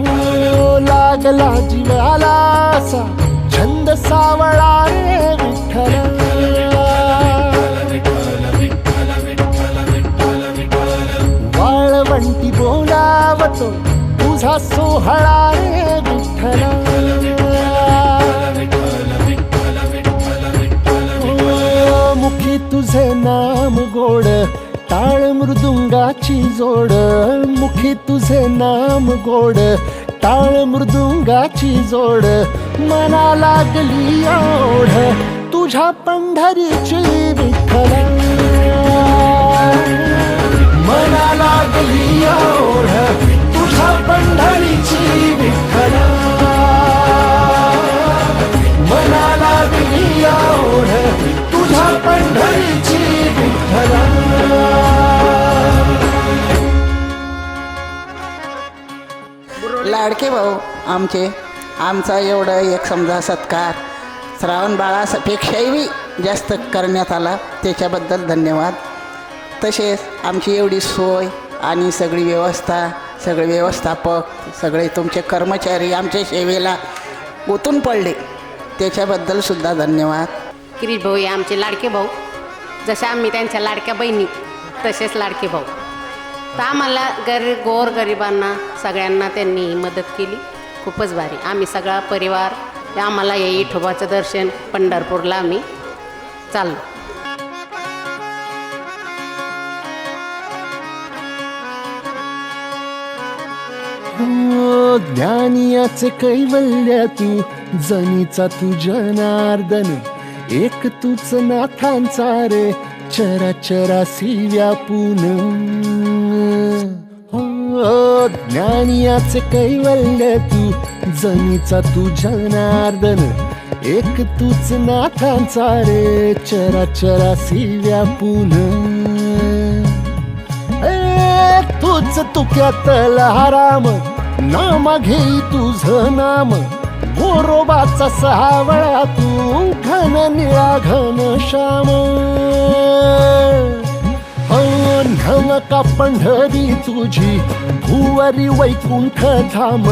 ओ, लागला जीवाला छंद सावळा रे विठ्ठल वाळवंटी बोलावतो तुझा सोहळा टाळ मृदुंगाची जोड मुखी तुझे नाम गोड. टाळ मृदुंगाची जोड मना लागली ओढ. तुझ्या पंढरीची विठ्ठल. मना लागली ओढ. लाडके भाऊ आमचे. आमचा एवढं एक समजा सत्कार श्रावण बाळापेक्षाही जास्त करण्यात आला. त्याच्याबद्दल धन्यवाद. तसेच आमची एवढी सोय आणि सगळी व्यवस्था सगळे व्यवस्थापक सगळे तुमचे कर्मचारी आमच्या सेवेला ओतून पडले. त्याच्याबद्दल सुद्धा धन्यवाद. किरीट भाऊ हे आमचे लाडके भाऊ. जसे आम्ही त्यांच्या लाडक्या बहिणी तसेच लाडके भाऊ. तर आम्हाला गरी गोर गरिबांना सगळ्यांना त्यांनी मदत केली. खूपच भारी. आम्ही सगळा परिवार आम्हाला हे इठोबाचं दर्शन पंढरपूरला आम्ही चाललो. हो, ज्ञानियाचे कैवल्य तू जनीचा तू एक तूच नाथांचा रे चराचरासी व्यापून हो, हो ज्ञानियाचे कैवल्य तू जनीचा तू जनार्दन एक तूच नाथांचा रे चराचरासी व्यापून तूच तुक्यात राम नामा घेई तुझ नाम गोरोबाचा सहावळा तू घन निळा घन श्याम. नवका पंढरी तुझी भुवरी वैकुंठ धाम.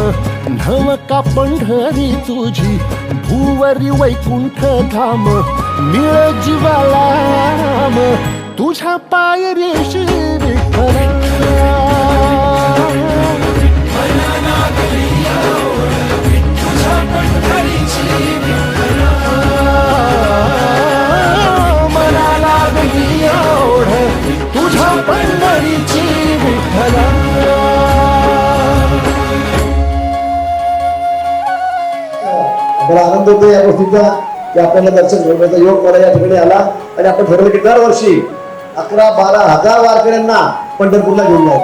नवका पंढरी तुझी भुवरी वैकुंठ धाम. मिळ जीवाला तुझ्या पायरेशी रेशी मला आनंद होतो या गोष्टीचा की आपल्याला दर्शन घेण्याचा योग मला या ठिकाणी आला. आणि आपण ठरवलं की दरवर्षी अकरा बारा हजार वारकऱ्यांना पंढरपूरला घेऊन जाऊ.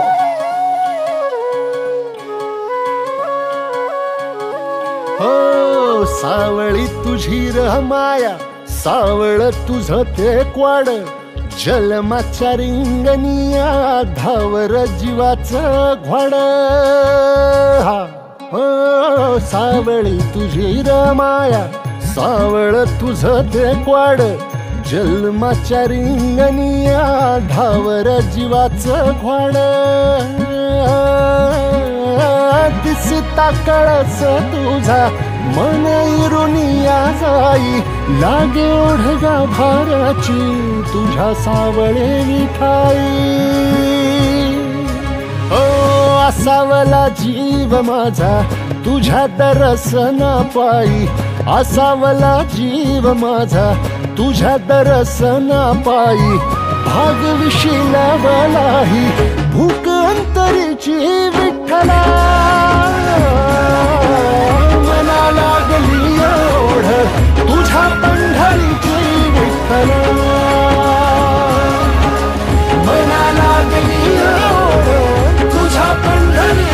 हो सावळी तुझी रहमाया माया सावळ तुझ ते क्वाड. जलमाच्या रिंगणिया धावर जीवाच घोड हा. हो सावळी तुझी रमाया सावळ तुझ ते क्वाड. जन्माच्या रिंगणिया धावर जीवाचं घोड दिसता कळस तुझा मन इरुनिया जाई. लागे ओढगा भाराची तुझ्या सावळे मिठाई. ओ असावला जीव माझा तुझ्या दरसना पायी असावला जीव माझा तुझ्या दरसना पायी भाग विशिलावलाही भूक अंतरीची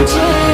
change